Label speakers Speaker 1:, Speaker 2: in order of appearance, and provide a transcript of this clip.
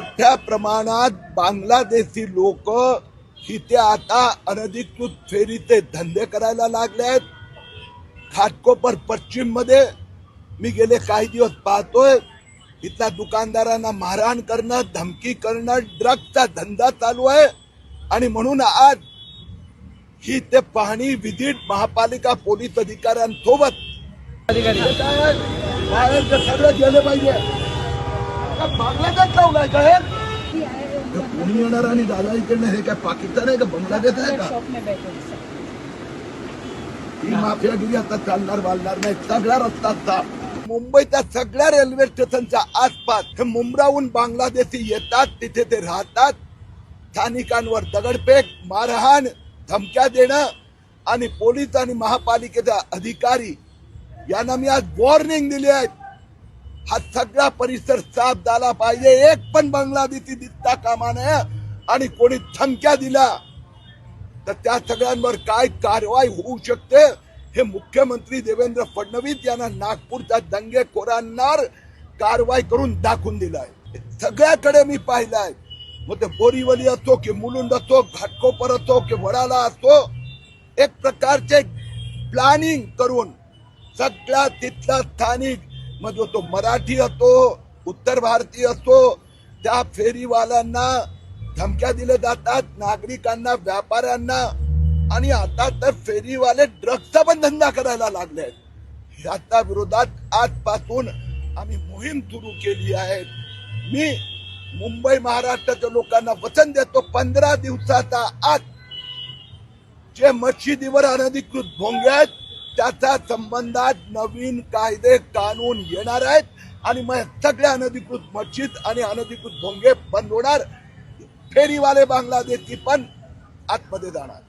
Speaker 1: मोठ्या प्रमाणात बांगलादेशी लोक इथे आता अनधिकृत फेरीचे धंदे करायला लागले आहेत. घाटकोपर पश्चिममध्ये मी गेले काही दिवस पाहतोय. इथल्या दुकानदारांना मारहाण करणं धमकी करणं ड्रगचा धंदा चालू आहे. आणि म्हणून आज ही ते पाहणी विजिट महापालिका पोलीस अधिकाऱ्यांसोबत. सगळे गेले पाहिजे. का बांगलादेश लावलाय का हे? कोणी येणार आणि दादा इकडनं हे काय पाकिस्तान आहे का बांगलादेश आहे का?
Speaker 2: शॉप में बैठे हैं
Speaker 1: ही माफियागिरी आता चालणार वालणार नाही. सगळा रस्ता साफ मुंबईच्या सगळ्या रेल्वे स्टेशनच्या आसपास हे मुंब्राहून बांगलादेशी येतात. तिथे ते राहतात. स्थानिकांवर दगडफेक मारहाण धमक्या देणं आणि पोलीस आणि महापालिकेचा अधिकारी यांना मी आज वॉर्निंग दिली आहे. हा सगळा परिसर साफ झाला पाहिजे. एक पण बांगलादेशी दिसता कामा नये. आणि कोणी धमक्या दिल्या तर त्या सगळ्यांवर काय कारवाई होऊ शकते? हे मुख्यमंत्री देवेंद्र फडणवीस यांना नागपूरच्या दंगेखोरांवर कारवाई करून दाखवून दिलाय. सगळ्याकडे मी पाहिलं आहे मग ते बोरीवली असो की मुलुंड असो घाटकोपर असो की वडाला असो एक प्रकारचे प्लॅनिंग करून सगळ्या तिथला स्थानिक म्हणजे तो मराठी असो उत्तर भारतीय असो त्या फेरीवाल्यांना धमक्या दिल्या जातात नागरिकांना व्यापाऱ्यांना. आणि आता तर फेरीवाले ड्रग्सचा पण धंदा करायला लागले आहेत. याच्या विरोधात आजपासून आम्ही मोहीम सुरू केली आहे. मी मुंबई महाराष्ट्राच्या लोकांना वचन देतो पंधरा दिवसाचा आत जे मशिदीवर अनधिकृत भोंगे आहेत त्याच्या संबंधात नवीन कायदे कानून येणार आहेत आणि मग सगळ्या अनधिकृत मस्जिद आणि अनधिकृत भोंगे बंद होणार. फेरीवाले बांगलादेशी पण आतमध्ये जाणार.